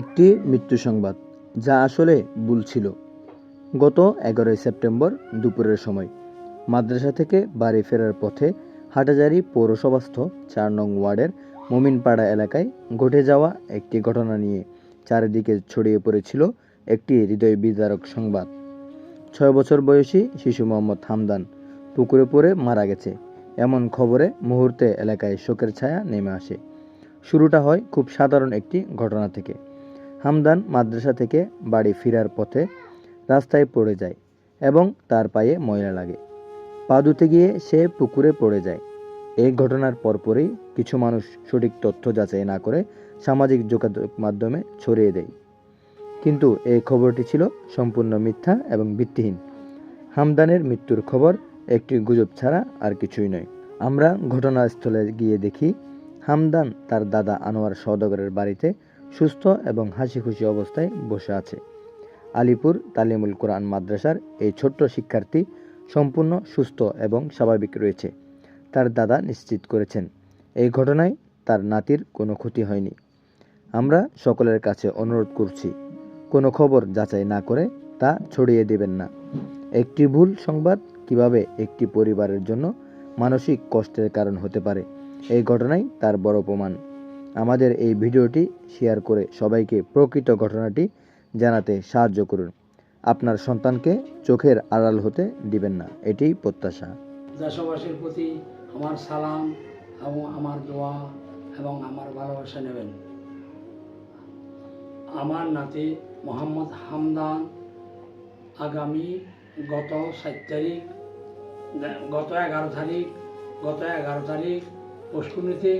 একটি মৃত্যু সংবাদ, যা আসলে ভুল ছিল। গত এগারোই সেপ্টেম্বর দুপুরের সময়, মাদ্রাসা থেকে বাড়ি ফেরার পথে হাটাজারি পৌরসভাস্থ চার নং ওয়ার্ডের মোমিনপাড়া এলাকায় ঘটে যাওয়া একটি ঘটনা নিয়ে চারিদিকে ছড়িয়ে পড়েছিল একটি হৃদয় বিদারক সংবাদ। ছয় বছর বয়সী শিশু মোহাম্মদ হামদান পুকুরে পড়ে মারা গেছে। এমন খবরে মুহূর্তে এলাকায় শোকের ছায়া নেমে আসে। শুরুটা হয় খুব সাধারণ একটি ঘটনা থেকে। হামদান মাদ্রাসা থেকে বাড়ি ফেরার পথে রাস্তায় পড়ে যায় এবং তার পায়ে ময়লা লাগে। পা ধুতে গিয়ে সে পুকুরে পড়ে যায়। এই ঘটনার পরপরই কিছু মানুষ সঠিক তথ্য যাচাই না করে সামাজিক যোগাযোগ মাধ্যমে ছড়িয়ে দেয়। কিন্তু এই খবরটি ছিল সম্পূর্ণ মিথ্যা এবং ভিত্তিহীন। হামদানের মৃত্যুর খবর একটি গুজব ছাড়া আর কিছুই নয়। আমরা ঘটনাস্থলে গিয়ে দেখি হামদান তার দাদা আনোয়ার সওদাগরের বাড়িতে সুস্থ এবং হাসি খুশি অবস্থায় বসে আছে। আলিপুর তালিমুল কোরআন মাদ্রাসার এই ছোট্ট শিক্ষার্থী সম্পূর্ণ সুস্থ এবং স্বাভাবিক রয়েছে। তার দাদা নিশ্চিত করেছেন, এই ঘটনায় তার নাতির কোনো ক্ষতি হয়নি। আমরা সকলের কাছে অনুরোধ করছি, কোনো খবর যাচাই না করে তা ছড়িয়ে দেবেন না। একটি ভুল সংবাদ কীভাবে একটি পরিবারের জন্য মানসিক কষ্টের কারণ হতে পারে, এই ঘটনাই তার বড় প্রমাণ আমাদের এই ভিডিওটি শেয়ার করে সবাইকে প্রকৃত ঘটনাটি জানাতে সাহায্য করুন। আপনার সন্তানকে চোখের আড়াল হতে দিবেন না এটাই প্রত্যাশা। দেশবাসীর প্রতি আমার সালাম এবং আমার দোয়া এবং আমার ভালোবাসা নেবেন। আমার নাতি মোহাম্মদ হামদান আগামী গত সাত তারিখ, গত এগারো তারিখ, গত এগারো তারিখ পুষ্কুনিতে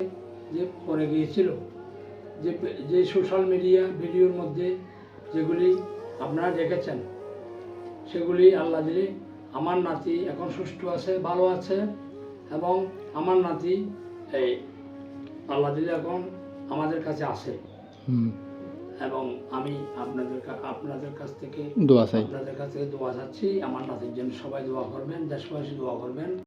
যে পড়ে গিয়েছিল যে যে সোশ্যাল মিডিয়া ভিডিওর মধ্যে যেগুলি আপনারা দেখেছেন সেগুলি আল্লাহ দিলে আমার নাতি এখন সুস্থ আছে ভালো আছে এবং আমার নাতি এই আল্লাহ দিলে এখন আমাদের কাছে আছে। এবং আমি আপনাদের আপনাদের কাছ থেকে দোয়া চাই। আপনাদের কাছ থেকে দোয়া চাচ্ছি আমার নাতির জন্য সবাই দোয়া করবেন দেশবাসী দোয়া করবেন।